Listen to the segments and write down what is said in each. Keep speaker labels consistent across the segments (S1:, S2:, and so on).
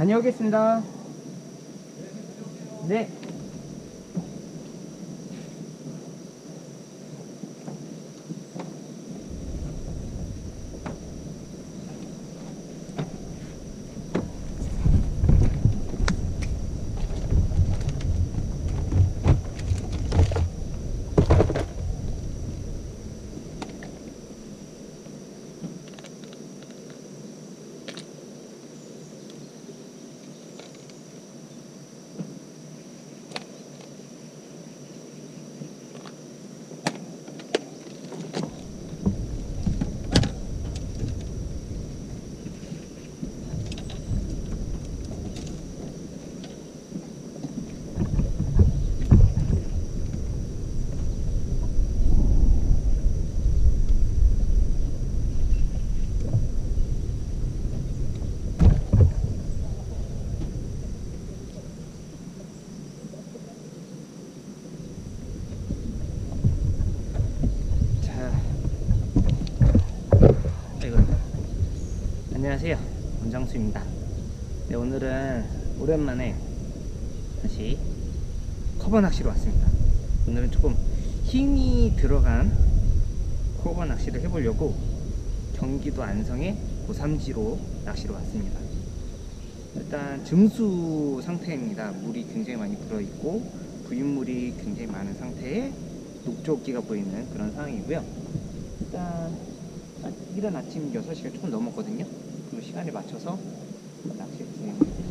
S1: 다녀오겠습니다. 네. 자, 아이고. 안녕하세요. 원장수입니다. 네, 오늘은 오랜만에 다시 커버 낚시로 왔습니다. 오늘은 조금 힘이 들어간 커버 낚시를 해보려고 경기도 안성의 고삼지로 낚시로 왔습니다. 일단 증수 상태입니다. 물이 굉장히 많이 불어있고 부윤물이 굉장히 많은 상태에 녹조기가 보이는 그런 상황이고요. 일단 아- 이른 아침 6시가 조금 넘었거든요. 그 시간에 맞춰서 낚시 해볼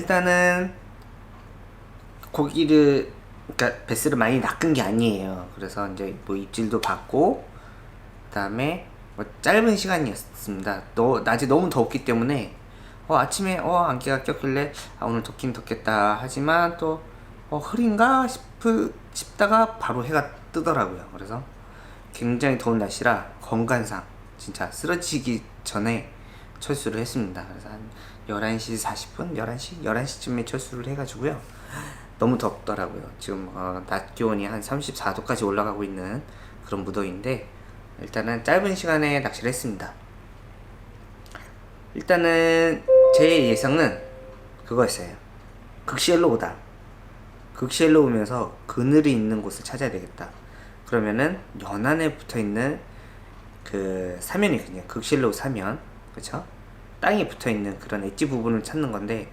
S1: 일단은 고기를 그러니까 베스를 많이 낚은 게 아니에요. 그래서 이제 뭐 입질도 받고 그다음에 뭐 짧은 시간이었습니다. 너 낮에 너무 더웠기 때문에 어 아침에 어 안개가 꼈길래 아 오늘 덥긴 덥겠다 하지만 또 어 흐린가 싶, 싶다가 바로 해가 뜨더라고요. 그래서 굉장히 더운 날씨라 건강상 진짜 쓰러지기 전에 철수를 했습니다. 그래서 한 11시 40분, 11시, 11시쯤에 철수를 해가지고요. 너무 덥더라고요. 지금 어, 낮 기온이 한 34도까지 올라가고 있는 그런 무더위인데 일단은 짧은 시간에 낚시를 했습니다. 일단은 제 예상은 그거였어요. 극시엘로 오다. 극시엘로 오면서 그늘이 있는 곳을 찾아야 되겠다. 그러면은 연안에 붙어 있는 그 사면이거든요. 극실로 사면, 그렇죠? 땅에 붙어 있는 그런 엣지 부분을 찾는 건데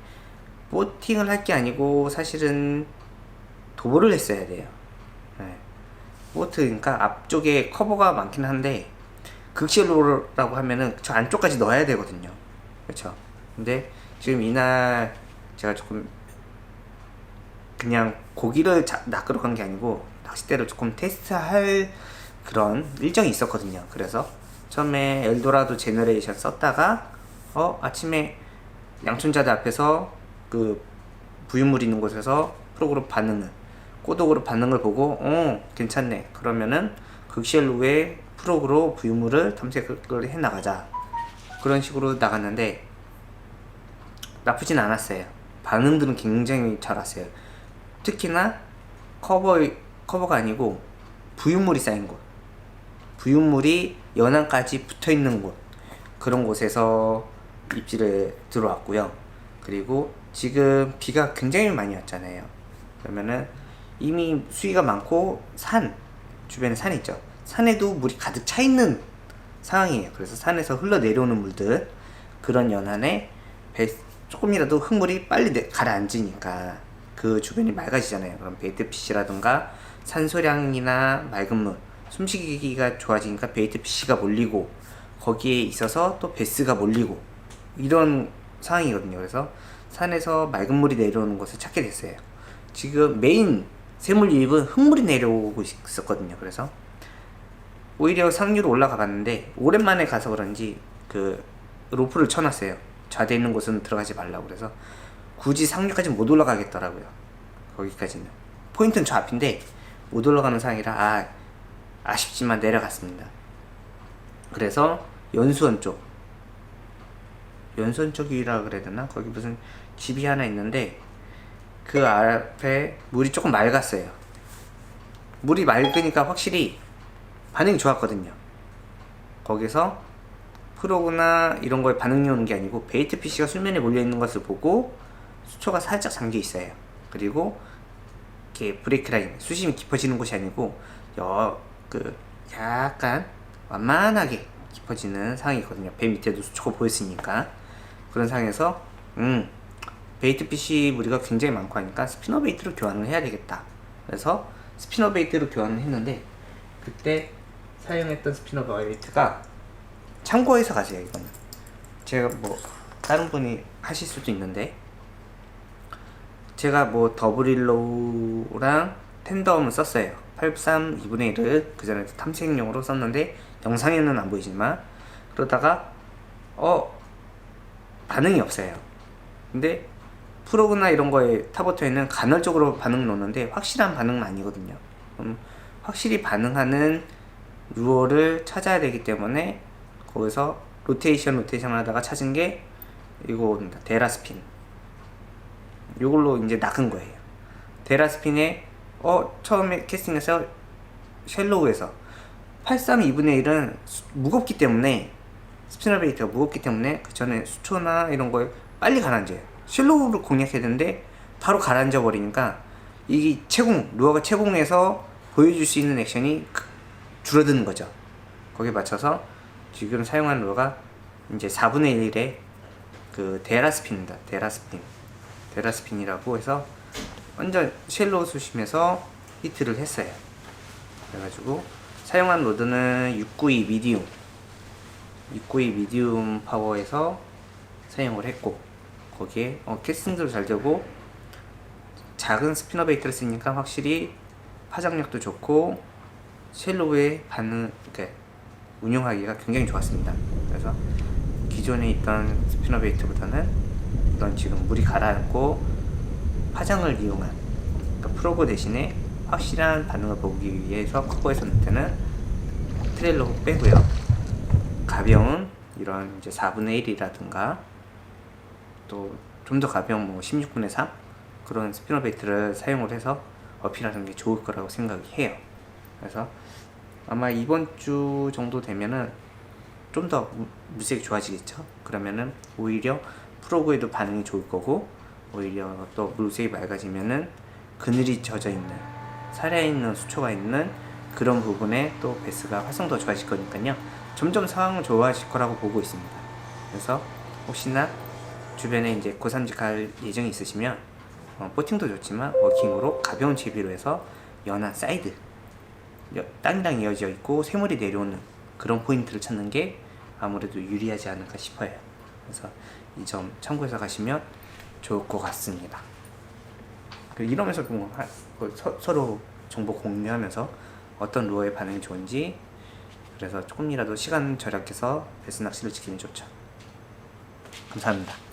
S1: 보팅을 할 게 아니고 사실은 도보를 했어야 돼요. 네. 보트 그러니까 앞쪽에 커버가 많긴 한데 극실로라고 하면은 저 안쪽까지 넣어야 되거든요. 그렇죠? 근데 지금 이날 제가 조금 그냥 고기를 자, 낚으러 간 게 아니고 낚싯대를 조금 테스트할 그런 일정이 있었거든요. 그래서 처음에 엘도라도 제너레이션 썼다가 어 아침에 양촌자대 앞에서 그 부유물 있는 곳에서 프로그룹 반응을 꼬독으로 반응을 보고 어 괜찮네. 그러면은 극시엘로의 프로그로 부유물을 탐색을 해 나가자. 그런 식으로 나갔는데 나쁘진 않았어요. 반응들은 굉장히 잘 왔어요. 특히나 커버 커버가 아니고 부유물이 쌓인 곳. 부유물이 연안까지 붙어 있는 곳 그런 곳에서 입질에 들어왔고요. 그리고 지금 비가 굉장히 많이 왔잖아요. 그러면은 이미 수위가 많고 산 주변에 산 있죠. 산에도 물이 가득 차 있는 상황이에요. 그래서 산에서 흘러 내려오는 물들 그런 연안에 배, 조금이라도 흙물이 빨리 내, 가라앉으니까 그 주변이 맑아지잖아요. 그럼 베이트피시라든가 산소량이나 맑은 물 숨쉬기가 좋아지니까 베이트 피시가 몰리고 거기에 있어서 또 베스가 몰리고 이런 상황이거든요. 그래서 산에서 맑은 물이 내려오는 것을 찾게 됐어요. 지금 메인 세물 유입은 흙물이 내려오고 있었거든요. 그래서 오히려 상류로 올라가 봤는데 오랜만에 가서 그런지 그 로프를 쳐놨어요. 좌대 있는 곳은 들어가지 말라고 그래서 굳이 상류까지 못 올라가겠더라고요. 거기까지는 포인트는 저 앞인데 못 올라가는 상황이라 아 아쉽지만 내려갔습니다. 그래서 연수원 쪽 연수원 쪽이라 그래야 되나? 거기 무슨 집이 하나 있는데 그 앞에 물이 조금 맑았어요. 물이 맑으니까 확실히 반응이 좋았거든요. 거기서 프로그나 이런 거에 반응이 오는 게 아니고 베이트 피쉬가 수면에 몰려 있는 것을 보고 수초가 살짝 잠겨 있어요. 그리고 이렇게 브레이크 라인 수심이 깊어지는 곳이 아니고 여, 그 약간 완만하게 깊어지는 상황이거든요. 배 밑에도 수초가 보였으니까 그런 상황에서 음 베이트 피시 무리가 굉장히 많고 하니까 스피너 베이트로 교환을 해야 되겠다. 그래서 스피너 베이트로 교환을 했는데 그때 사용했던 스피너 베이트가 참고해서 가세요 이거는 제가 뭐 다른 분이 하실 수도 있는데 제가 뭐 더블일로우랑 텐덤을 썼어요 83 2분의 1을 그 전에 탐색용으로 썼는데 영상에는 안 보이지만 그러다가 어 반응이 없어요. 근데 프로그나 이런 거에 타버터에는 간헐적으로 반응을 넣는데 확실한 반응은 아니거든요. 음, 확실히 반응하는 루어를 찾아야 되기 때문에 거기서 로테이션 로테이션 하다가 찾은 게 이거입니다. 데라스핀. 이걸로 이제 낚은 거예요. 데라스핀에 어 처음에 캐스팅해서 쉘로우에서. 83 2분의 1은 무겁기 때문에 스피너 베이트가 무겁기 때문에 그 전에 수초나 이런 거에 빨리 가라앉아요. 쉘로우를 공략해야 되는데 바로 가라앉아 버리니까 이 채공 루어가 채공해서 보여줄 수 있는 액션이 줄어드는 거죠. 거기에 맞춰서 지금 사용한 루어가 이제 4분의 1의 그 데라스핀입니다. 데라스핀. 데라스핀이라고 해서 완전 쉘로우 수심에서 히트를 했어요. 그래가지고 사용한 로드는 692 미디움 692 미디움 파워에서 사용을 했고 거기에 어, 캐스팅도 잘 되고 작은 스피너 베이트를 쓰니까 확실히 파장력도 좋고 쉘로우의 반응 운용하기가 굉장히 좋았습니다. 그래서 기존에 있던 스피너 베이트보다는 이런 지금 물이 가라앉고 파장을 이용한 그러니까 프로그 대신에 확실한 반응을 보기 위해서 커버에서 때는 트레일러 빼고요. 가벼운 이런 이제 4분의 1이라든가 또 좀 더 가벼운 뭐 16분의 3 그런 스피너 베이트를 사용을 해서 어필하는 게 좋을 거라고 생각이 해요. 그래서 아마 이번 주 정도 되면은 좀더 물색이 좋아지겠죠. 그러면은 오히려 프로그에도 반응이 좋을 거고 오히려 또 물색이 맑아지면은 그늘이 젖어 있는 살아있는 수초가 있는 그런 부분에 또 베스가 활성도가 좋아질 거니까요. 점점 상황은 좋아질 거라고 보고 있습니다. 그래서 혹시나 주변에 이제 고산지 갈 예정이 있으시면 어, 포팅도 좋지만 워킹으로 가벼운 채비로 해서 연한 사이드 여- 땅이랑 이어져 있고 샘물이 내려오는 그런 포인트를 찾는 게 아무래도 유리하지 않을까 싶어요. 그래서 이 점 참고해서 가시면 좋을 것 같습니다. 그 이러면서 그 서, 서 로 정보 공유하면서 어떤 루어의 반응이 좋은지 그래서 조금이라도 시간 절약해서 베스 낚시를 지키면 좋죠. 감사합니다.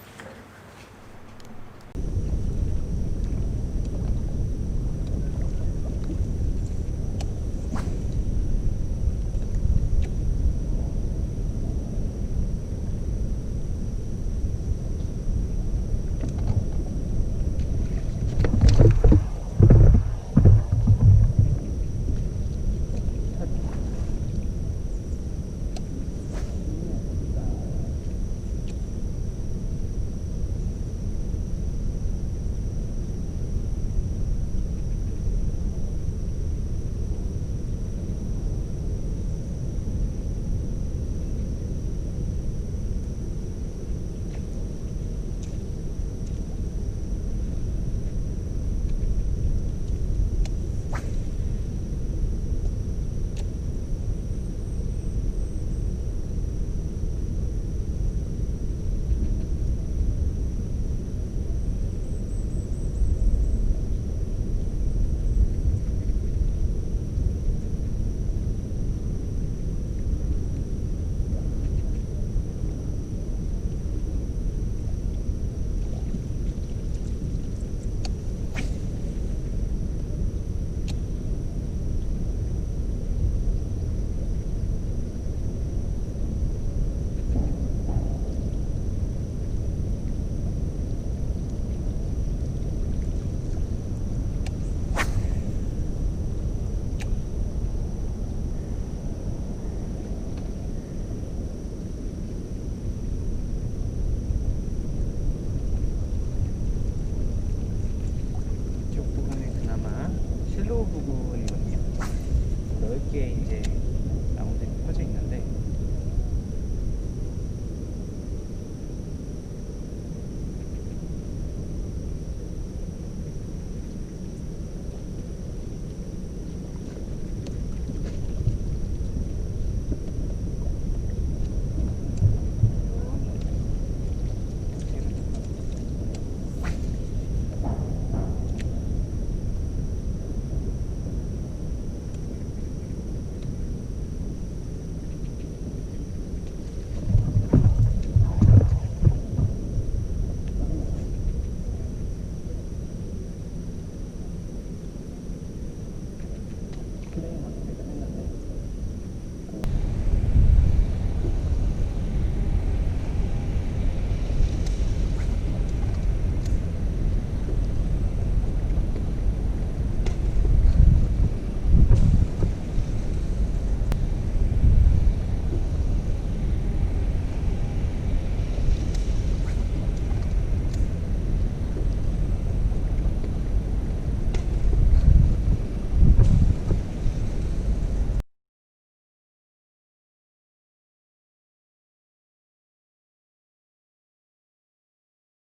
S1: day.